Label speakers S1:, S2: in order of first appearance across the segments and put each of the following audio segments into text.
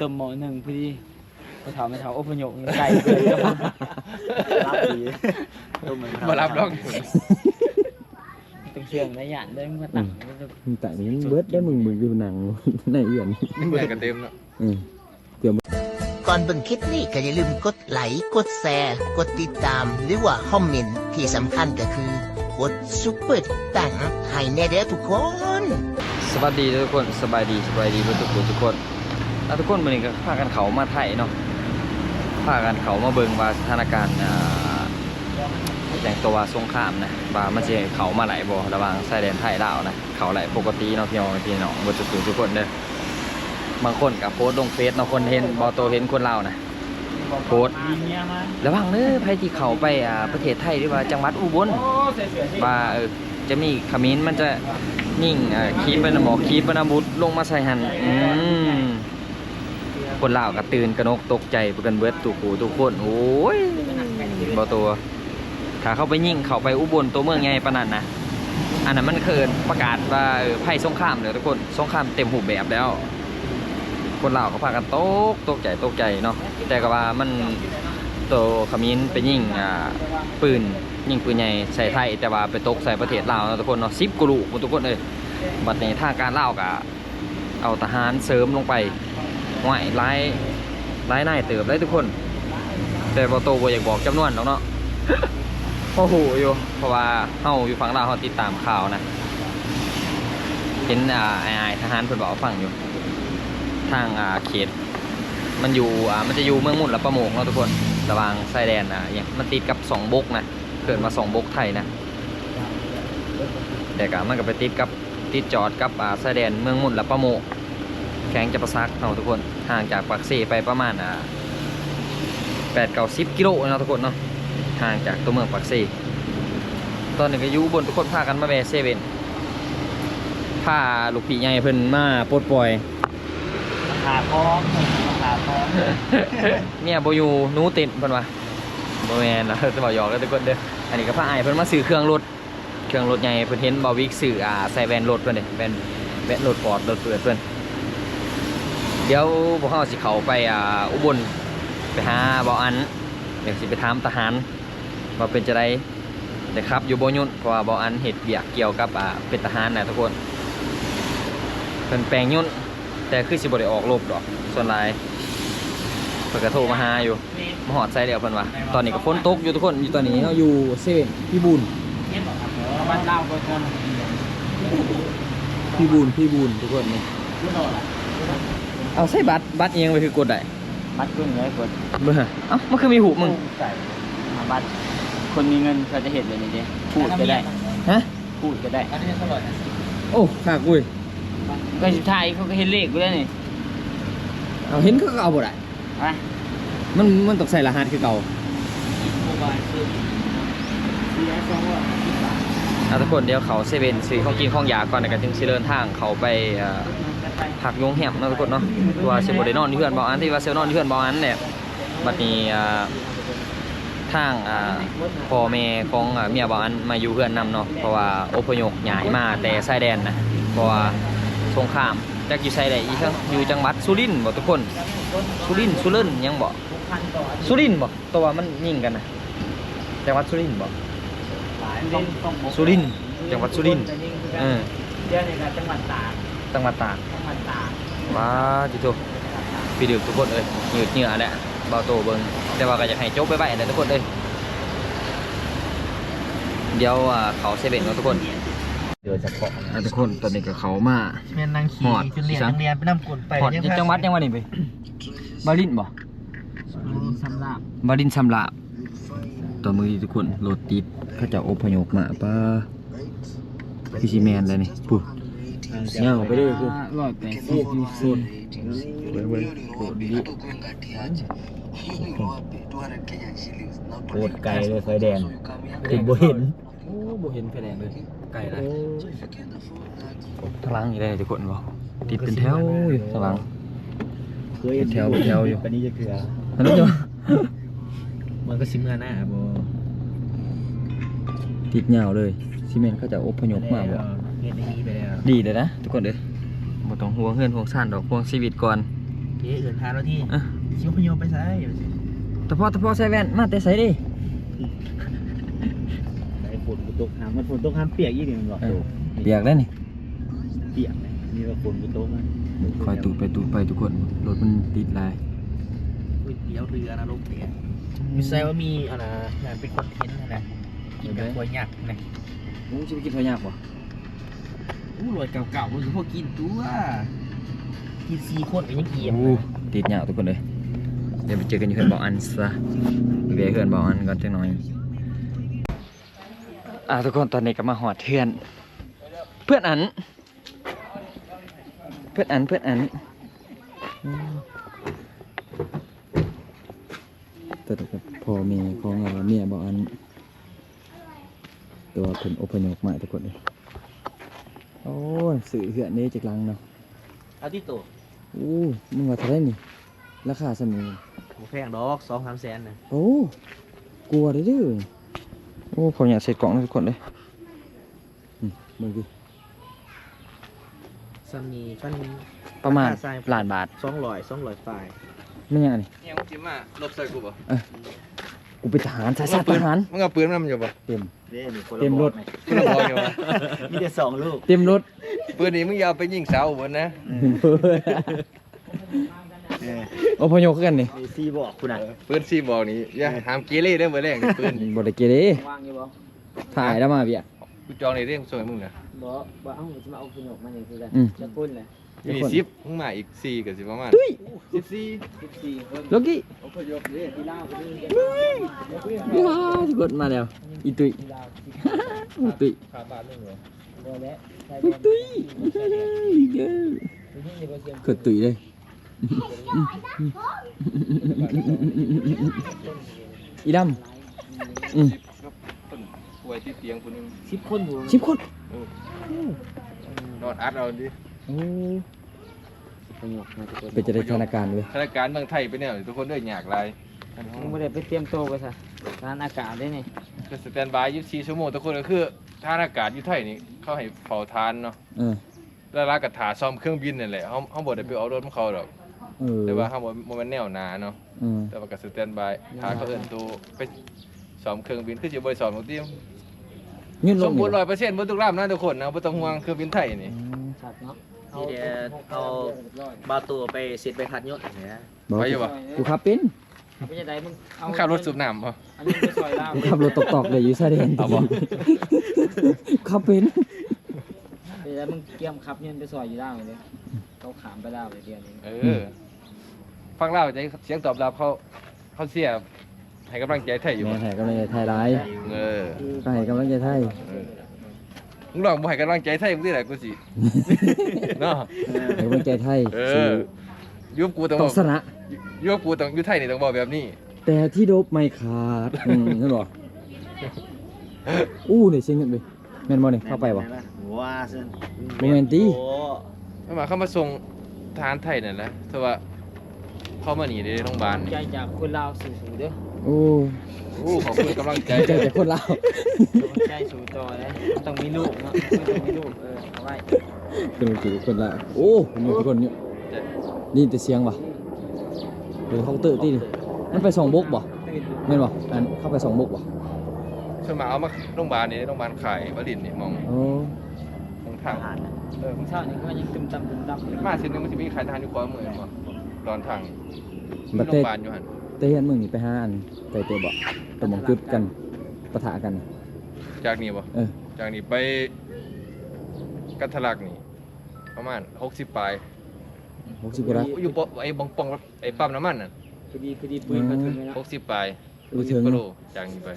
S1: เติมหมอหนึ่งพอดีพอถามไม่ถามโอ้พยกใส่เลย
S2: รับดีต้มเหมือน
S3: มารับดอก
S1: ต้องเชื่องนะหยาดได้มาตั้ง
S4: มึงแต่นี้เบิดได้มึงมึงอยู่หนังในเอื่อน
S3: เหมือนกันเต็มเนาะ
S4: อืม
S5: ก่อนเบิ่งคลิปนี้ก็อย่าลืมกดไลค์กดแชร์ กดติดตาม หรือว่าคอมเมนต์ที่สำคัญก็คือกดซุปเปอร์ตังให้แน่เด้อทุกคน
S4: สวัสดีทุกคนสบายดีสบายดีเพื่อนทุกคนทุกคน แล้วทุกคนวันนี้ก็พากันเขามาไทยเนาะพากันเขามาเบิงว่าสถานการณ์อ่าแต่งตัวสงครามนะว่ามันจะเขามาไหลบ่ระหว่างชายแดนไทยลาวนะเขาไหลปกติเนาะพี่น้องพี่น้องบ่ทุกคนทุกคนเด้อบางคนก็โพสต์ลงเฟซเนาะคนเห็นบ่โตเห็นคนลาวนะโพสต์
S1: มีเมียมา
S4: ระวังเด้อภัยที่เขาไปอ่าประเทศไทยหรือว่าจังหวัดอุบล
S1: โอ้ใส่เสื้อสิ
S4: ว่าเออจะมีขมิ้นมันจะยิ่งอ่อขีปนาหมอกขีปนาบุตรลงมาใส่หันอืม คนลาวก็ตื่นกระนกตกใจเพื่อกันเบิดตุกหูทุกคนโอ้ยบ่ตัวถ้าเข้าไปยิ่งเขาไปอุบลตัวเมืองใหญ่ปานนั้นนะอันนั้นมันเคินประกาศว่าเออภัยสงครามเลยทุกคนสงครามเต็มหูแบบแล้ว คนลาวเขาพากันตกตกใจตกใจเนาะแต่ก็ว่ามันตัวขมิ้นไปยิงอ่าปืนยิงปืนใหญ่ใส่ไทยแต่ว่าไปตกใส่ประเทศลาวนาะทุกคนเนาะสิบกว่าลูกหมดทุกคนเลยบัดนี้ทางการลาวก็เอาทหารเสริมลงไป ห่วยร้ายร้ายนายเติบเลยทุกคน แต่บอโตบ่อยากบอกจำนวนหรอกเนาะโอ้โหอยู่เพราะว่าเฮาอยู่ฝั่งลาวเฮาติดตามข่าวนะเห็นอ่าไอ้ทหารเพิ่นบอกว่าฟังอยู่ ทางอ่าเขต มันอยู่อ่ามันจะอยู่เมืองมุ่นและประโมงเนาะทุกคนระหวางชายแดนนะอย่างมันติดกับสองบกนะเกิดมาสองบกไทยนะแต่ก็มันก็ไปติดกับติดจอดกับอ่าชายแดนเมืองมุ่นและประโมง แข้งจะประซักเนาะทุกคน ห่างจากปากเซไปประมาณอ่าแปดเก้าสิบกิโลเนาะทุกคนเนาะ ห่างจากตัวเมืองปากเซตอนนี้ก็อยู่บนทุกคนพากันมาแวะเซเว่นพาลูกพี่ใหญ่เพิ่นมาปลดปล่อย
S1: ขาพร้อมขาพร้อม
S4: เนี่ยโบอยูหนูติดเพิ่นว่าโบแมนนะจะบอกหยอกกันทุกคนเด้อ อันนี้ก็พาอายเพิ่นมาซื้อเครื่องรถ เครื่องรถใหญ่เพิ่นเห็นบอวิกซื้ออ่าใส่แวนรถเพิ่นเด้แวนแวนรถฟอร์ดรถเปิดเพิ่น เดี๋ยวพวกเขาสิเขาไปอ่าอุบลไปหาเบาอันเดี๋ยวสิไปถามทหารว่าเป็นจะไดแต่ครับอยู่โบยุ่นเพราะว่าเบาอันเห็ดเบียกเกี่ยวกับอ่าเป็นทหารนะทุกคนเพิ่นแปลงยุ่นแต่คือสิบ่ได้ออกรบดอก ส่วนหลายเพิ่นก็โทรมาหาอยู่มาหอดใส่เดียวเพิ่นว่าตอนนี้ก็ฝนตกอยู่ทุกคนอยู่ตอนนี้เราอยู่เซเว่นพี่บูน
S1: บ้านเล่าก็คน
S4: พี่บูนพี่บูนทุกคนนี่
S1: รู้โน่ล่ะ
S4: เอาใส่บัตรบัตรเองไปคือกดได้
S1: บัตรขึ้นเลยกด
S4: เบื่อเอ้ามันคือมีหูมึง
S1: ใส่มาบัตรคนมีเงินเขาจะเห็นเลยนี่ดิพูดก็ได้
S4: ฮะ
S1: พูดก็ได้
S4: โอ้ขากอุ้ย
S1: ก็สุดท้ายเขาก็เห็นเลขกูแล้วนี่
S4: เอาเห็นเขาก็เอาบ่ได้
S1: ไป
S4: มันมันต้องใส่รหัสคือเก่าเอาทุกคนเดี๋ยวเขาเซเว่นซื้อของกินของยาก่อนแล้วก็ถึงสิเดินทางเขาไป เอ่อพักโรงแรมนะทุกคนเนาะเพราะว่าสิบ่ได้นอนอยู่เพื่อนบ่อันที่ว่าเซลนอนอยู่เพื่อนบ่อันเนี่ยบัดนี้ทางพ่อแม่ของเมียบ่าวอันมาอยู่เพื่อนนำเนาะเพราะว่าอพยพย้ายมาแต่ชายแดนนะเพราะว่าสงครามจักอยู่ชายแดนอีกทั้งอยู่จังหวัดสุรินทร์บ่ทุกคนสุรินทร์สุรินทร์ยังบ่สุรินทร์บ่ตัวมันยิ่งกันนะจังหวัดสุรินทร์บ่สุรินทร์จังหวัดสุรินทร์เออ
S1: เดี๋ยวนี้ก็จังหวัดตาก
S4: จังหวัดตาก
S1: จังหวัดตาก
S4: ว้าจิโตพี่ดึกทุกคนเอ้ยเหยืดเหงื่อแหละเบาโตเบิ่งแต่ว่าก็อยากให้จบไปไว้แหละทุกคนเอ้ยเดี๋ยวอ่าเขาเซเว่นเนาะทุกคนเดี๋ยวจะขอนะทุกคนตอนนี้ก็เขามา
S2: แม่นนางขี่
S4: หอด
S2: จนเรียน
S4: อีสัง
S2: นักเรียนไปนำกลไป
S4: พอดอยู่จังหวัดยังวะนี่ไปบาลินบ่
S1: สำหรับบา
S4: ลินสำลาบต่อมือทุกคนรถติดเขาจะอพยพมาป้าพี่ซีแมนเลยนี่ปุ๊บ เงาไปด้วยกู
S1: ร้อยแปดสิบยูโซน
S4: เว้ยเว้ยโคตรดีโคตรไกลเลยไฟแดงติดบ่เห็นโอ้บ่เห็นไฟแดงเลยไกลเลยทางหลังอยู่เลยทุกคนบ่ติดเป็นแถวอยู่ทางหลัง
S2: เคยเห็น
S4: แถวแถวอยู่
S2: ปานนี้จะเกลือ
S4: อันนั้นจะ
S2: มันก็ซิมเงินหน้าบ่
S4: ติดยาวเลยซีเมนต์เขาจะอพยพมาบ่
S2: เฮ็ดได้ดีไปแล้ว
S4: ดีเลยนะทุกคนเด้อบ่ต้องห่วงเฮือนห่วงซ่านดอกห่วงชีวิตก่อน
S2: เอ๊ะเอื่นทานแล้วที่
S4: อะ
S2: ชิวพยมไปใส่
S4: แต่พอแต่พอใส่แว่นมาแต่ใส่ดิ
S2: ไอ้ฝนกูตกหามมันฝนตกหามเปียกยี่นี่มันบอก
S4: เออเปียกได้นี่
S2: เปียกเลยนี่ว่าฝนกูตกนะ
S4: คอยตูดไปตูดไปทุกคนรถมันติดหลาย
S2: ก๋วยเตี๋ยวเรือนะลูกเนี่ยมีแซวว่ามีอะไรงานเป็นคอนเทนต์นะกินกับควยหยักนะ
S4: มึงจะไปกินข้าวยากบ่
S2: อู้รวยเก่าๆรู้สึกพวกกินตัวกินซีโคตรก็ยังเกียม
S4: ติดยาทุกคนเลยเดี๋ยวไปเจอกันอยู่เพื่อนบอกอันซะไปเวะเพื่อนบอกอันก่อนจังหน่อยอ่าทุกคนตอนนี้ก็มาหอดเทือน เพื่อนอัน เพื่อนอันเพื่อนอันแต่กับพ่อแม่ของเอ่อเมียบอกอัน ตัวเพิ่นอพยพมาทุกคนเลย โอ้ยสื่อเหือนนี้จากลังเนาะ
S2: เอาที่ตัว
S4: อู้มึงว่าเท่าไหรนี่ ราคาสมี
S2: ผมแพงดอกสองสามแสนนะ
S4: โอ้กลัวเลยเด้อโอ้ผมอยากเสร็จกล่องนะทุกคนเลยอืมมึงดิ
S2: ซัมนีกัน
S4: ประมาณ
S2: ราคาทราย
S4: ล้านบาท
S2: สองร้อยสองร้อยปลาย
S4: ไม่ยังไงนี่
S3: เนี่ยมึงจิ้มมาลบใส่กูป่ะ
S4: กูเป็นทหารสายสัตว์ทหาร
S3: มึงเอาปืนมามันอยู่ป่ะ
S4: เต็ม
S2: เด้นี่คน
S4: เต็มรถ
S3: มึงเอาบอกอยู่ป่ะ
S2: มีแต่สองลูก
S4: เต็มรถ
S3: ปืนนี้มึงอย่าเอาไปยิงสาวบนนะ
S4: โอ้พยพกันนี่
S2: มีซีบอกคุณอะ
S3: ปืนซีบอกนี่อย่าหามเกเรได้เมื่อแรงปืน
S4: บไดเกเร
S1: ว่างอยู่บ่
S4: ถ่ายแล้วมาเบีย
S3: กูจองในเรื่องส่วนมึงนะ
S1: บ่บ่เอ้าสิมาเอาขนมมาอย่างคือกัน
S4: อืม
S1: จะปุ้นเลย
S3: อยู่นี่สิบมึงมาอีกสี่กับสิบประมาณสิบสี่
S1: 14เพิ่น
S4: โลกี้
S1: อพยพเด้ที่ลาวก็มี
S4: ว้าวทุกคนมาแล้วอีตุย
S1: ที่ลาว
S4: อีตุย
S2: ขาบาทนึงเหรอ
S1: บ่แล้วใช่
S4: อี
S1: แม่น
S4: ตุยอีเด้อ
S1: นี่นี่บ่เสียง
S4: เกิดตุยเลยอีดำอืม
S3: ครับคนป่วยที่เตียงคนนึง
S1: สิบคนบ่
S4: สิบคน
S3: นอนอัดเอาดิ
S4: โอ้
S1: พยพมาทุกคน
S4: เป็นจะได้สถานการณ์เว้ย
S3: สถานการณ์เมืองไทยไปเนี่ยทุกคนด้วยอยากไร
S1: มึงบ่ได้ไปเตรียมตัวไปซะทานอากาศได้นี่
S3: คือสแตนบายยี่สิบสี่ชั่วโมงทุกคนก็คือทานอากาศอยู่ไทยนี่เขาให้เฝ้าทานเนาะ
S4: เออ
S3: แล้วร้านกระถาซ่อมเครื่องบินนั่นแหละเขาเขาบอกได้ไปเอารถของเขาหรอก
S4: เออ
S3: แต่ว่าเขาบอกมันแนวหนาเนาะ
S4: เออ
S3: แต่ว่ากับสแตนบายถ้าเขาเอินตัวไปสอมเครื่องบินคือจะบริสอมของทีม
S4: ยืนล
S3: ส
S4: ง
S3: มบูรณ์ร้อยเปอร์เซ็นต์บนทุกลำนะทุกคนนะไม่ต้องห่วงเครื่องบินไทยนี่
S1: ครับเนาะ
S2: นี่เดี๋ยวเอาบาตัวไปเสร็จไปพัดยศเนี่ย
S4: บอก
S3: ไปอยู่ปะ
S4: กูขับเป็น
S1: ไม่ใช่ใดมึงเอา
S3: มึงขับรถสูบน้ำป่ะ
S1: อันนี้ไปซอยลาว
S4: กูขับรถตกๆเลยอยู่ซาเดน
S3: เอาบ่
S4: ขับเป็น
S1: ไปแล้วมึงเตรียมขับเงินไปซอยอยู่ลาวเลยเขาขามไปลาวเลยเดือนนี้
S3: เออฟังเล่าใจเสียงตอบรับเขาเขาเสียให้กำลังใจไทยอยู่
S4: แม่
S3: ปะ
S4: ให้กำลังใจไทยร้าย
S3: เออ
S4: ก็ให้กำลังใจไทย
S3: มึงลองบ่ให้กำลังใจไทยมึงที่ไหนกูสิ เนาะ
S4: ให้กำลังใจไทย
S3: เอ
S4: สู้
S3: อยุบกูต้อง
S4: ต้
S3: บ
S4: อ
S3: องก
S4: ชนะ
S3: ยุบกูต้องอยุไทยนี่ต้องบอกแบบนี้
S4: แต่ที่โดบไม่ขาดอืมใช่บ่อู้นี่เสียงเงินไปแม่นบ่นี่เข้าไปบ่
S2: ว้าซึ่ง
S4: โมเมนตี้
S2: โอ้
S3: ไม่มาเข้ามาส่งทหารไทยนั่นแหละแต่ว่า เข้ามาหนีในโรงพยาบาล
S1: ใจ
S3: นี่
S1: จากคนลาวสู่สู่เด้อ
S4: โอ้
S3: โอ้ขอบคุณกำลังใจ
S4: ใจจากคนลาว
S1: ใจสู่ต่อเลยมันต้องมีลูกเนาะมันต้องมีลูกเออเอาไว้
S4: เป็นกี่คนลาวโอ้มันมีกี่คนเนี่ยนี่แต่เสียงบ่เดี๋ยวเขาเตอร์ที่นี่มันไปส่องบกบ่
S1: ตื่น
S4: แม่นบ่อันเข้าไปส่องบกบ่
S3: ช่วยมาเอามาโรงพยาบาลนี่โรงพยาบาลขายบรินนี่มอง
S4: โอ้
S3: มองทางเออ
S1: มึงเช้านี่ก็ยังตึมตำตึมตำอยู่
S3: มาเส้นหนึงมันจะมีขายทหารอยู่ขวามือบ่ตอนทางนี่
S4: บัด
S3: โร
S4: เต
S3: งพยาบาลอยู่หัน
S4: เตเฮียนมึงนี่ไปหาอันไกเตบ่ไปหมองจุดกันปะทะกัน
S3: จากนี่บ่
S4: เออ
S3: จากนี่ไปกันทะลักนี่ ประมาณ60ปลาย
S4: 60กว่าละ
S3: อยู่บ่ไอ้บองปองไอ้ปั๊มน้ำมันน่ะ
S1: พอดีพอดีปืนมาถึงเลยนะ
S3: 60ปลาย
S4: เออถึง
S3: 60กิโลจากนี่ไป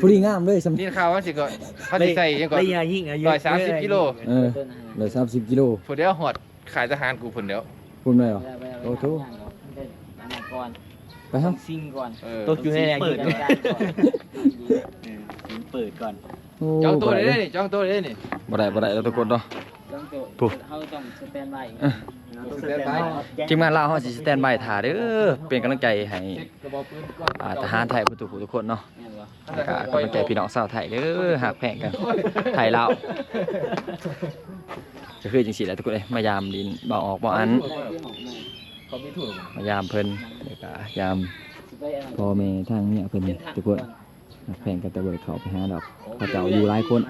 S4: พอดีงามเลยสำ
S3: นี่ข่าวว่าสิก็เขาสิใส่ยังก่อน
S2: ระยะยิ่งอายุ
S3: ร้อยสามสิบกิโล
S4: เออ
S1: ต้นอาหาร
S4: เลย30กิโล
S3: ผู้เดียวหอดขายทหารกูผู้เดียว
S4: คุณได้เหรอ
S1: ไปไปไป
S4: โอ้โห
S1: ย่างก่อนมั ต้
S4: รั
S1: อบงซิงก่อน
S3: เออ
S2: ตกอยู่ในแรง
S1: เปิ
S2: เปิ
S1: ด
S2: ด
S1: ก่
S2: ก่
S1: อ
S2: อนนเปิดก่อน
S4: โอ้
S3: จองตัว
S4: บ่
S3: ได้
S4: ได้
S3: เลยนี่จองตัวได้เลยนี่
S4: บ่ได้บ่ได้แล้วทุกคนเนาะ
S1: ต้องตัว
S4: ปุ๊บ
S1: เขาต้องสแตนบายอีก
S4: เออ
S3: สแตนบาย
S4: ทีมงานลาวเฮาสิสแตนบายท่าเด้อเป็นกำลังใจให้
S3: เช็คกระบอกปืนก่อน
S4: อ่าทหารไทยทุกผู้ทุกคนเนาะ
S1: แม่นบ่
S4: แล้วก็กำลังใจพี่น้องชาวไทยเด้อหักแพงกันไทยลาวก็คือจังซี่แหละทุกคนเอ้ยมายามดินบ่ออกบ่อัน
S1: ไเขา
S3: มีถั่ว
S4: มายามเพิ่นแล้วก็ยาม
S1: สิไปอันนั้น
S4: พ่อแม่ทางเนี่ยเพิ่น
S1: เดินทาง
S4: ทุกคนหักแพงกันแต่เบิดเขาไปหาดอกเขาเจ้าอยู่หลายคน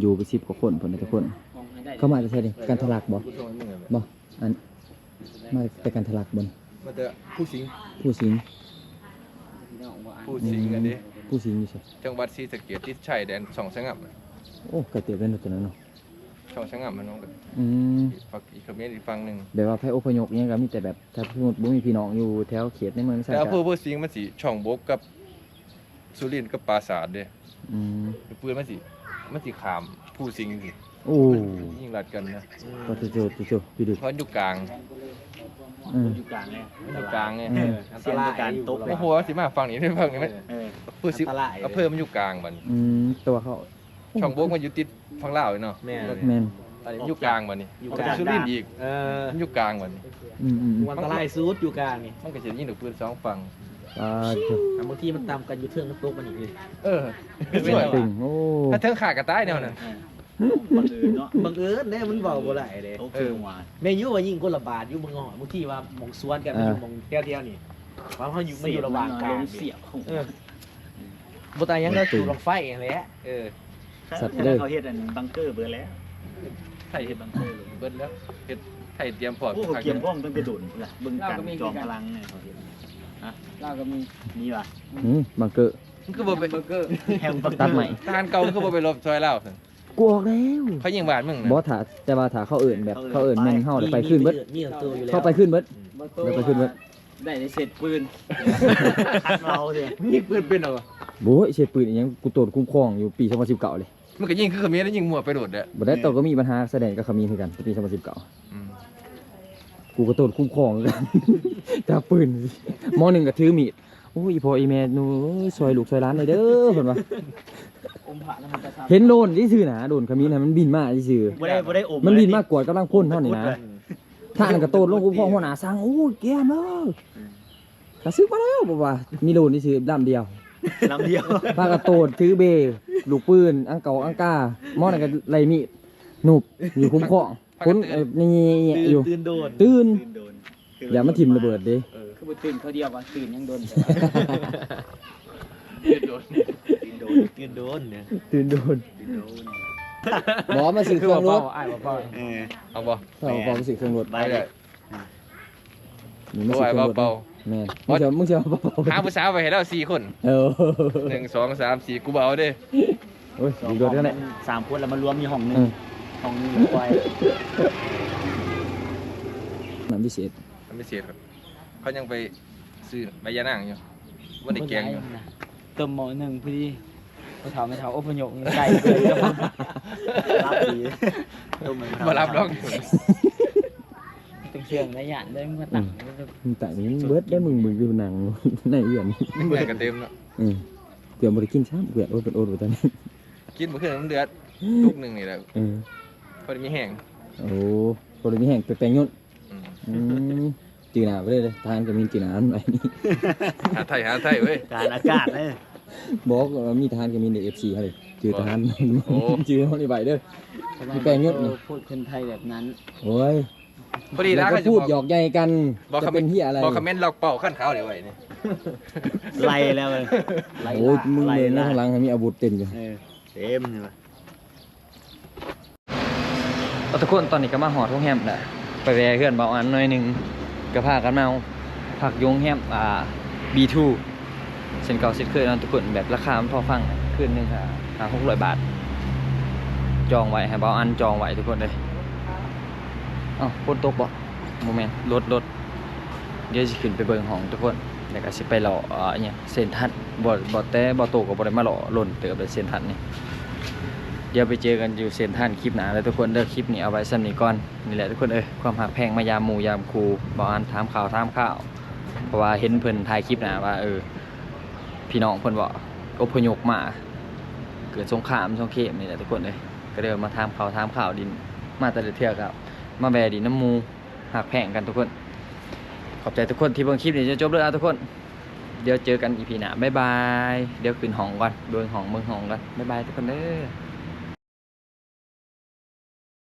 S4: อยู่ไป10กว่าคนเพิ่นน่ะทุกคน
S1: มองให้ได้
S4: เข้ามาจะใช่ดิกันทะลักบ่
S3: ผู้ชมมึง
S4: บ่อันมาแต่กันทะลักบน
S3: มันจะผู้สิง
S4: ผู้สิง
S1: พี่น้องว่าอัน
S3: ผู้สิงอันนี้
S4: ผู้สิงอยู่ใช่
S3: จังหวัดศรีสะเกษที่ชายแดนสองสงับน่ะ
S4: โอ้กระเตียบเป็นตัวนั้นเนาะ
S3: ช่องสงับมันน้องกัน
S4: อืม
S3: ฝักอีกคอมเมนต์อีกฝั่งหนึ่ง
S4: แบบว่าไผอพยพเนี่ยก็มีแต่แบบถ้าสมมุติบ่มีพี่น้องอยู่แถวเขตในเมือง
S3: แต่
S4: ซั่น
S3: อำเภ
S4: ก็
S3: อผู้สิงมันสิช่องบกกับสุรินทร์กับปราสาทเด้
S4: อืม
S3: ปืนมันสิมันสิขามผู้สิงสิ
S4: โอ้
S3: ยิ่งรัดกันนะ
S4: ก็จะโจจะโจพี่ดึก
S3: เพราะอยู่กลาง
S4: อืม
S2: อยู่กลางเลย
S3: มันอยู่กลางไง
S4: เออ
S2: อันตรายการตก
S3: โอ้โหสิมาฝั่งนี้ได้ฝั่งนี้ไหม
S2: เออ
S3: ผู้สิง
S2: อันตรายเลย
S3: อำเภอมันอยู่กลางมัน
S4: อืมตัวเขา
S3: ช่องบกมันอยู่ติดฝั่งลาวเนาะ
S2: แม่
S4: แม่น
S3: อันนี้มันอยู่กลางมันนี่
S2: อยู่
S3: มัน
S2: ก
S3: ก็
S2: ลาง
S3: สุรินทร์อีก
S2: เออ
S3: มันอยู่กลางมันนี่
S4: อืมอืม
S2: อันตรายซูดอยู่กลางนี่
S3: มันก็จะยิงถูกปืนสองฝั่ง
S4: อ่าโจ
S2: บางทีมันตามกันอยู่เทิงน้ำตกมันอีกเลย
S3: เออ
S4: สวยติงโอ้
S3: ถ้าเทิงขากระต้ายแนวนั้น
S6: บังเอิญเนาะ
S2: บังเอิญเนี่ยมันบอกบ่ได้เลย
S6: โต๊ะคือหวาน
S2: แม่ยุว่ายิ่งคนละบาทอยู่บางหอบางทีว่าหมองสวนกันมันอยู่หมองเที่ยวเที่ยวๆนี่ว่าเขาอยู่ไม่อยู่ระหว่างกลาง
S6: ลง
S2: นี่
S6: เสียบของ
S2: เออบ่ตายยังก็ถูกลงไฟเองแหละเออ
S4: สัตว์
S6: ถ้า
S4: เด้อ
S6: เขาเฮ็ดอันบังเกอร์เบิดแล้ว
S3: ไทยเฮ็ดบังเกอร์เบิดแล้วเฮ็ดไทยเตรียมพร้อม
S6: โอ้เขาเกี่ยมพ้องตั้งแต่โดนพุ่นล่ะเบิ่งกันจอมพลังเนี่ยเขาเฮ็ด
S1: เราก็มี
S6: นี่ว่ะ
S4: นี่บังเกอร์
S3: มันคือบ่ไป
S1: เบอร์เกอร์
S6: แฮมบังเกอร์
S4: ตัดใหม่
S3: ทหารเก่ามันคือบ่ไปรบซอยลาวซั่น
S4: กูออกแล้ว
S3: เขายิงบ้านมึงนะ
S4: บ่ถ้าแต่ว่าถ้าเขาเอิ้นแบบเขาเอิ้นแม่นเฮาแล้วไปขึ้นเบิด
S2: มีตัวอยู่แล้ว
S4: เข้าไปขึ้นเบิด
S1: เบอร์เกอร์
S4: แล้วไปขึ้นเบิด
S1: ได้ในเสร็จปืน
S6: คัดเราสิ
S3: ยิงปืนเป็นเหรอ
S4: โบ้ยเสียปืนอีหยังกูโตดคุ้มครองอยู่ปี2019เลย
S3: มันก็ยิงคือเขมรแล้วยิงมั่วไปโดดเด้อ
S4: บ่ได้โตก็มีปัญหาแสดงกับเขมีคือกันปี2019
S3: อืม
S4: กูก็โตดคุ้มครองคือกันจับปืนมอหนึ่งก็ถือมีดโอ้ยอีพ่ออีแม่หนูเอ้ยซอยลูกซอยหลานหน่อยเด้อเพิ่นว่า
S1: อมพระแล้วมันจะทำ
S4: เห็นโดนที่ซื่อนะโดนเขมีนะมันบินมาที่ซื่อ
S6: บ่ได้บ่ได้อม
S4: มันบินมากกว่ากำลังพ่นเท่านี้นะถ้าอันกระโตดลงคุ้มครองหัวหน้าสร้างโอ้ยแก้มเด้อกระซึกมาแล้วบ่ว่ามีโดนที่ซื่อลำเดียว
S6: ลำเดียว
S4: ปากกระโตดถือเบลูกปืน อังเก่าอังกาหมอนั่นก็ไล่มีดหนุบอยู่คุ้มครองคนเอ่อนี่ๆๆอยู่
S2: ตื่นโดน
S4: ตื่น
S6: โดน
S4: อย่ามาทิ่มระเบิดเด้
S1: คือบ่ตื่นเขาเดียวว่าตื่นยังโดน
S6: โดน
S2: ตื่นโดนเนี่ย
S4: ตื่นโดนหมอมาสื่อเครื่องรถ
S2: อ้ายบ่เป้า
S6: เออ
S3: เอาบ่
S4: ถ้าหมอมาสื่อเครื่องรถ
S6: ไป
S3: ไป
S6: เล
S3: เลยย
S4: นี่มา
S3: โอ้
S4: สื่อยเครื่องรถ
S3: เบา
S4: แม่นมึงจะมึงจะเอาเบา
S3: ๆหาผู้สาวไปให้แล้ว4คน
S4: เออ
S3: หนึ่งสองสามสี่กูบ่เอาเด้
S4: โอ้ยดีรถกันแหละ
S6: สามคนแล้วมารวมอยู่ห้องหนึ
S4: เองอ
S6: ห้องหนึงไว้
S4: น้ำพิเศษ
S3: มันไม่เสียครับเขายังไปซื้อใบยานางอยู่บ่ได้แกงอยู่
S1: เติมหมอหนึ่งพอดีเขาถามไม่ถามอพยพใกล้เลย
S6: รับดีต้มมัน
S3: บ่รับหรอก
S1: เป็นเชียงระยะได้มาตั้ง
S4: มึงแต่นี้เบิดได้มึงมึงอยู่หนังในเอื่อน
S3: เบื่อกันเต็มเนาะ
S4: อืมเกือบบ่ได้กินซ้ำเกือบโอ้ยเป็นโอ๊ตไปตอนนี้
S3: กินบ่ขึ้นมันเดือดทุกหนึงนี่แหละ
S4: เออ
S3: พอได้มีแห้ง
S4: โอ้บ่ได้มีแห้งแปลงๆยุ่น
S3: อืม
S4: อืมจีหนาไปเลยเลยทานก็มีจีหนาอันไหนนี่
S3: หาไทยหาไทยเว้ย
S6: การอากาศเลย
S4: บอกว่ามีทหารก็มีในเอฟซีเขาเลยจือทหาร
S3: โอ้
S4: จือเขาในใบเด้อมีแปลงยศนี่
S1: พูดคนไทยแบบนั้น
S4: โอ้ย
S3: พอดีแล้ว
S4: แล้ว
S3: ก็
S4: ก็
S3: จะ
S4: พู
S3: บ
S4: ด
S3: อก
S4: หยอกใหญ่กัน
S3: บอก
S4: จะ
S3: คำ
S4: เป็นที่อะไร
S3: บอกคอมเมนต์ล็อกเป่าขั้นขาวเดี๋ยวไว้นี่
S6: ไล่แล้วเลยไล่
S4: โอ้ย
S6: ล่า
S4: มึง
S6: ไล่
S4: เลยนะ
S6: ล่า
S4: ข้างหลังมีอาวุธเต็มอยู่
S6: เออเต็มนี่ว่ะ
S4: เอาทุกคนตอนนี้ก็มาหอดห้องแฮมแหละไปแวะเพื่อนเบาอันหน่อยหนึงก็พากันมาเอาผักยงแฮมอ่า B2 เส้นเก่าเส้นเคยเนาะทุกคนแบบราคามันพอฟังคืนหนึงค่ะหาหกร้อยบาท จองไว้ให้เบาอันจองไว้ทุกคนเลยเอ้าฝนตกบ่โมเมนต์รถรถเดี๋ยวสิขึ้นไปเบิ่งห้องทุกคนแล้วก็สิไปรอเอ่ออหยังเส้นทันบ่บ่แต่บ่โตก็บ่ได้มารอหล่นเติบเลยเส้นทันนี่เดี๋ยวไปเจอกันอยู่เซ็นทรันคลิปหนาแล้วทุกคนเด้อคลิปนี้เอาไว้สำนี้ก่อนนี่แหละทุกคนเอ้ยความหักแพงมายามหมู่ยามครูบอกอันถามข่าวถามข่าว เพราะว่าเห็นเพิ่นถ่ายคลิปหนาว่าเออพี่น้องเพิ่นบอกอพยพมา เกิดสงครามสงเครามนี่แหละทุกคนเอ้ยก็เดินมาถามข่าวถามข่าวดินมาแต่ละเทื่อครับ มาแบดีน้ำมูหักแพงกันทุกคน ขอบใจทุกคนที่เบิ่งคลิปนี้จนจบเลยอะทุกคน เดี๋ยวเจอกันอีพีหน้าบ๊ายบาย เดี๋ยวขึ้นห้องก่อนเบิ่งห้องเบิ่งห้องก่อนบ๊ายบายทุกคนเด้อ